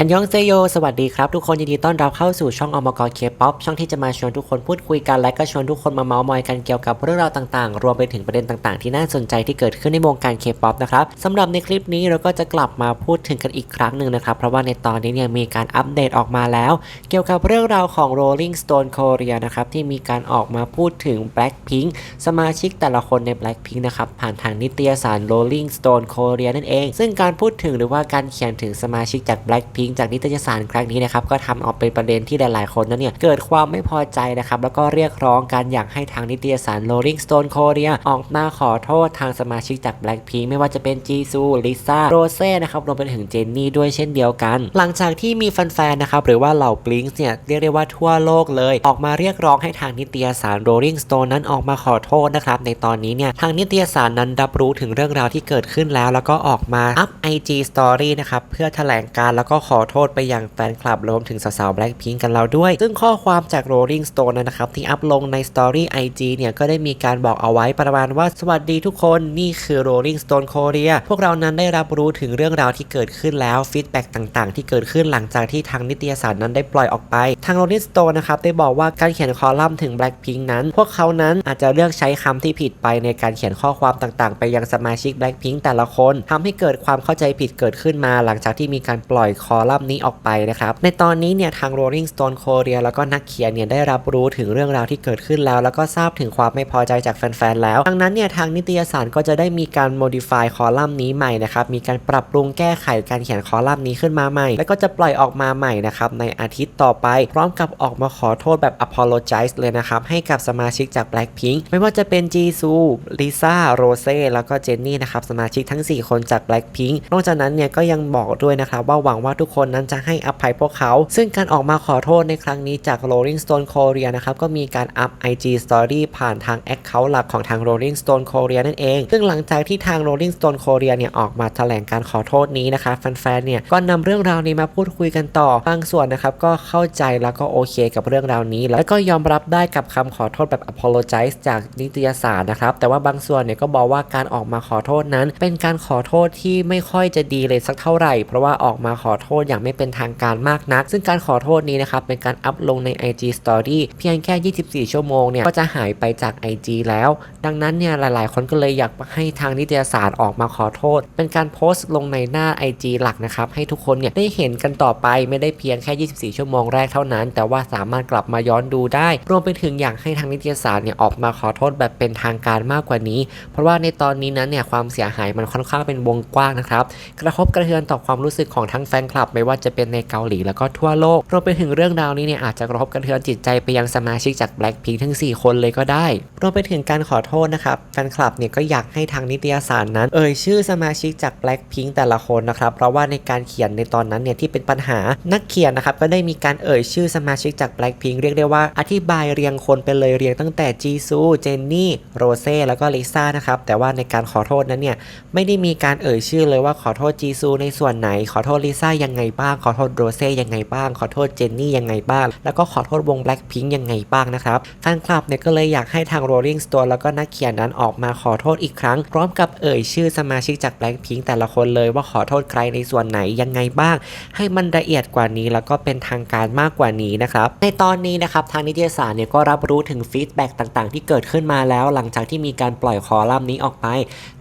อันยองเซโย สวัสดีครับ ทุกคนยินดีต้อนรับเข้าสู่ช่องอมกรเคป๊อปช่องที่จะมาชวนทุกคนพูดคุยกัน และก็ชวนทุกคนมาเมาส์มอยกันเกี่ยวกับเรื่องราวต่างๆ รวมไปถึงประเด็นต่างๆ ที่น่าสนใจที่เกิดขึ้นในวงการเคป๊อปนะครับสำหรับในคลิปนี้เราก็จะกลับมาพูดถึงกันอีกครั้งหนึ่งนะครับ เพราะว่าในตอนนี้เนี่ยมีการอัปเดตออกมาแล้ว เกี่ยวกับเรื่องราวของ Rolling Stone Korea นะครับที่มีการออกมาพูดถึง Blackpink สมาชิกแต่ละคนใน Blackpink นะครับผ่านทางนิตยสาร Rolling Stone Korea นั่นเอง ซึ่งการพูดถึงหรือว่าการเขียนถึงสมาชิกจาก Blackpink จากนิตยสารครั้งนี้นะครับก็ทำเอาเป็นประเด็นที่หลายๆคนนั้นเนี่ยเกิดความไม่พอใจนะครับแล้วก็เรียกร้องการอยากให้ทางนิตยสาร Rolling Stone Korea ออกมาขอโทษทางสมาชิกจาก Blackpink ไม่ว่าจะเป็นจีซูลิซ่าโรเซ่นะครับรวมไปถึงเจนนี่ด้วยเช่นเดียวกัน หลังจากที่มีแฟนๆนะครับหรือว่าเหล่า Blink เนี่ยเรียกได้ว่าทั่วโลกเลย ออกมาเรียกร้องให้ทางนิตยสาร Rolling Stone นั้นออกมาขอโทษนะครับในตอนนี้เนี่ยทางนิตยสารนั้นรับรู้ถึงเรื่องราวที่เกิดขึ้นแล้ว แล้วก็ออกมาอัพ IG Story นะครับเพื่อแถลงการแล้วก็ขออโทษไปยังแฟนคลับรวมถึงสาวๆ Blackpink กันแล้วด้วย ซึ่งข้อความจาก Rolling Stone นะครับ ที่อัพลงใน Story IG เนี่ย ก็ได้มีการบอกเอาไว้ประมาณว่า สวัสดีทุกคนนี่คือ Rolling Stone Korea พวกเรานั้นได้รับรู้ถึงเรื่องราวที่เกิดขึ้นแล้วฟีดแบ็กต่างๆ ที่เกิดขึ้นหลังจากที่ทางนิตยสารนั้นได้ปล่อยออกไป ทาง Rolling Stone นะครับได้บอกว่าการเขียนคอลัมน์ถึง Blackpink นั้น พวกเขานั้นอาจจะเลือกใช้คำที่ผิดไปในการเขียนข้อความต่างๆ ไปยังสมาชิก Blackpink แต่ละคนทำให้เกิดความเข้าใจผิดเกิดขึ้นมา หลังจากที่มีการปล่อยคอลัมน์นี้ออกไปนะครับ ในตอนนี้เนี่ยทาง Rolling Stone Korea แล้วก็นักเขียนเนี่ยได้รับรู้ถึงเรื่องราวที่เกิดขึ้นแล้ว แล้วก็ทราบถึงความไม่พอใจจากแฟนๆแล้ว ดังนั้นเนี่ยทางนิตยสารก็จะได้มีการ modify คอลัมน์นี้ใหม่นะครับ มีการปรับปรุงแก้ไขการเขียนคอลัมน์นี้ขึ้นมาใหม่ แล้วก็จะปล่อยออกมาใหม่นะครับในอาทิตย์ต่อไป พร้อมกับออกมาขอโทษแบบ apologize เลยนะครับให้กับสมาชิกจาก Blackpink ไม่ว่าจะเป็นจีซูลิซ่าโรเซ่แล้วก็เจนนี่นะครับสมาชิกทั้ง 4 คนจาก Blackpink นอกจากนั้นเนี่ยก็ยังบอกด้วยนะครับว่าหวังว่าทุกคนนั้นจะให้อภัยพวกเขา ซึ่งการออกมาขอโทษในครั้งนี้จาก Rolling Stone Korea นะครับก็มีการอัพ IG Story ผ่านทาง Account หลักของทาง Rolling Stone Korea นั่นเอง ซึ่งหลังจากที่ทาง Rolling Stone Korea เนี่ยออกมาแถลงการขอโทษนี้นะคะแฟนๆเนี่ยก็นำเรื่องราวนี้มาพูดคุยกันต่อบางส่วนนะครับก็เข้าใจแล้วก็โอเคกับเรื่องราวนี้ แล้วก็ยอมรับได้กับคำขอโทษแบบ apologize จากนิตยสารนะครับแต่ว่าบางส่วนเนี่ยก็บอกว่าการออกมาขอโทษนั้น เป็นการขอโทษที่ไม่ค่อยจะดีเลยสักเท่าไหร่ เพราะว่าออกมาขอโทษษอย่างไม่เป็นทางการมากนัก ซึ่งการขอโทษนี้นะครับเป็นการอัพลงใน IG Story เพียงแค่ 24 ชั่วโมงเนี่ยก็จะหายไปจาก IG แล้ว ดังนั้นเนี่ยหลาย ๆ คนก็เลยอยากให้ทางนิตยสารออกมาขอโทษ เป็นการโพสต์ลงในหน้า IG หลักนะครับให้ทุกคนเนี่ยได้เห็นกันต่อไปไม่ได้เพียงแค่ 24 ชั่วโมงแรกเท่านั้น แต่ว่าสามารถกลับมาย้อนดูได้ รวมไปถึงอยากให้ทางนิตยสารเนี่ยออกมาขอโทษแบบเป็นทางการมากกว่านี้ เพราะว่าในตอนนี้นั้นเนี่ยความเสียหายมันค่อนข้างเป็นวงกว้างนะครับกระทบกระเทือนต่อความรู้สึกของทั้งแฟนคลับไม่ว่าจะเป็นในเกาหลีแล้วก็ทั่วโลกรวมไปถึงเรื่องราวนี้เนี่ยอาจจะกระทบกระเทือนจิตใจไปยังสมาชิกจาก Blackpink ทั้ง 4 คนเลยก็ได้รวมไปถึงการขอโทษนะครับแฟนคลับเนี่ยก็อยากให้ทางนิตยสารนั้น เอ่ยชื่อสมาชิกจาก Blackpink แต่ละคนนะครับเพราะว่าในการเขียนในตอนนั้นเนี่ยที่เป็นปัญหานักเขียนนะครับก็ได้มีการเอ่ยชื่อสมาชิกจาก Blackpink เรียกได้ว่าอธิบายเรียงคนไปเลยเรียงตั้งแต่จีซูเจนนี่โรเซ่แล้วก็ลิซ่านะครับแต่ว่าในการขอโทษนั้นเนี่ยไม่ได้มีการเอ่ยชื่อเลยว่าขอโทษจีซูในส่วนไหนขอโทษลิซ่ายังไงบ้าง ขอโทษโรเซ่ยังไงบ้าง ขอโทษเจนนี่ยังไงบ้าง แล้วก็ขอโทษวง Blackpink ยังไงบ้างนะครับแฟนคลับเนี่ยก็เลยอยากให้ทาง Rolling Stone แล้วก็นักเขียนนั้นออกมาขอโทษอีกครั้ง พร้อมกับเอ่ยชื่อสมาชิกจาก Blackpink แต่ละคนเลยว่าขอโทษใครในส่วนไหนยังไงบ้าง ให้มันละเอียดกว่านี้แล้วก็เป็นทางการมากกว่านี้นะครับในตอนนี้นะครับทางนิตยสารเนี่ยก็รับรู้ถึงฟีดแบ็กต่างๆ ที่เกิดขึ้นมาแล้วหลังจากที่มีการปล่อยคอลัมน์นี้ออกไป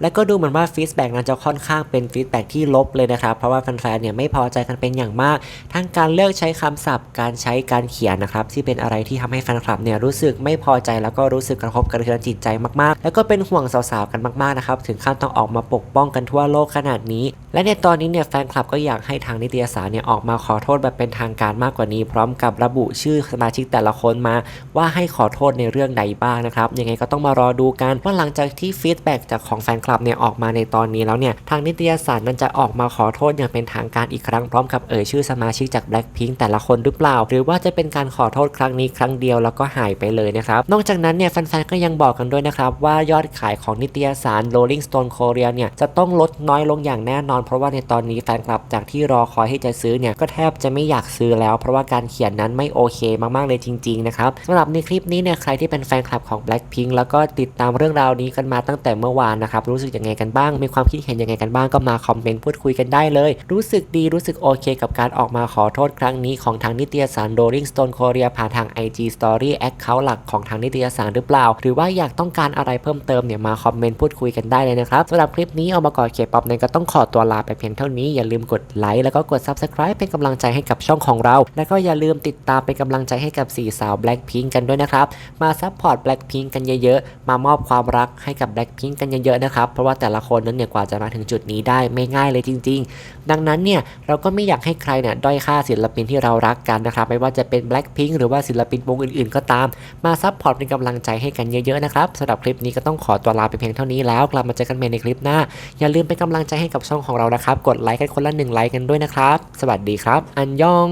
และก็ดูเหมือนว่าฟีดแบ็กนั้นจะค่อนข้างเป็นฟีดแบ็กที่ลบเลยนะครับเพราะว่าแฟนๆเนี่ยไม่พอใจกันเป็นอย่างมาก ทั้งการเลือกใช้คำศัพท์ การใช้การเขียนนะครับที่เป็นอะไรที่ทำให้แฟนคลับเนี่ยรู้สึกไม่พอใจแล้วก็รู้สึกกระทบกระเทือนจิตใจมากๆ แล้วก็เป็นห่วงสาวๆกันมากๆนะครับถึงขั้นต้องออกมาปกป้องกันทั่วโลกขนาดนี้ และในตอนนี้เนี่ยแฟนคลับก็อยากให้ทางนิตยสารเนี่ยออกมาขอโทษแบบเป็นทางการมากกว่านี้ พร้อมกับระบุชื่อสมาชิกแต่ละคนมา ว่าให้ขอโทษในเรื่องใดบ้างนะครับยังไงก็ต้องมารอดูกันว่าหลังจากที่ฟีดแบ็กจากของแฟนคลับเนี่ยออกมาในตอนนี้แล้วเนี่ยทางนิตยสารนั้นจะออกมาขอโทษอย่างเป็นทางการอีกครั้งพร้อมกับเอ่ยชื่อสมาชิกจาก Blackpink แต่ละคนหรือเปล่า หรือว่าจะเป็นการขอโทษครั้งนี้ครั้งเดียวแล้วก็หายไปเลยนะครับ นอกจากนั้นเนี่ยแฟนๆก็ยังบอกกันด้วยนะครับ ว่ายอดขายของนิตยสาร Rolling Stone Korea เนี่ยจะต้องลดน้อยลงอย่างแน่นอน เพราะว่าในตอนนี้แฟนคลับจากที่รอคอยให้จะซื้อเนี่ยก็แทบจะไม่อยากซื้อแล้ว เพราะว่าการเขียนนั้นไม่โอเคมากๆเลยจริงๆนะครับสำหรับในคลิปนี้เนี่ยใครที่เป็นแฟนคลับของ Blackpink แล้วก็ติดตามเรื่องราวนี้กันมาตั้งแต่เมื่อวานนะครับรู้สึกยังไงกันบ้าง มีความคิดเห็นยังไงกันบ้างก็มาคอมเมนต์พูดคุยกันได้เลย รู้สึกดีรู้สึกโอเคกับการออกมาขอโทษครั้งนี้ของทางนิตยสาร Rolling Stone Korea ผ่านทาง IG Story Account หลักของทางนิตยสารหรือเปล่า หรือว่าอยากต้องการอะไรเพิ่มเติมเนี่ยมาคอมเมนต์พูดคุยกันได้เลยนะครับสำหรับคลิปนี้เอามาก่อเคป๊อปเนยก็ต้องขอตัวลาไปเพียงเท่านี้อย่าลืมกดไลค์แล้วก็กด Subscribe เป็นกำลังใจให้กับช่องของเรา แล้วก็อย่าลืมติดตามเป็นกำลังใจให้กับสี่สาว Blackpink กันด้วยนะครับมาซัพพอร์ต Blackpink กันเยอะๆมามอบความรักให้กับ Blackpink กันเยอะๆนะครับเพราะว่าแต่ละคนนั้นเนี่ยกว่าจะมาถึงจุดนี้ได้ไม่ง่ายเลยจริง ๆ ดังนั้นเนี่ยเราก็ไม่อยากให้ใครเนี่ยด้อยค่าศิลปินที่เรารักกันนะครับ ไม่ว่าจะเป็น Blackpink หรือว่าศิลปินวงอื่นๆ ก็ตาม มาซัพพอร์ตเป็นกำลังใจให้กันเยอะๆนะครับสำหรับคลิปนี้ก็ต้องขอตัวลาไปเพียงเท่านี้แล้ว กลับมาเจอกันใหม่ในคลิปหน้า อย่าลืมเป็นกำลังใจให้กับช่องของเรานะครับ กดไลค์กันคนละหนึ่งไลค์กันด้วยนะครับ สวัสดีครับ อันยอง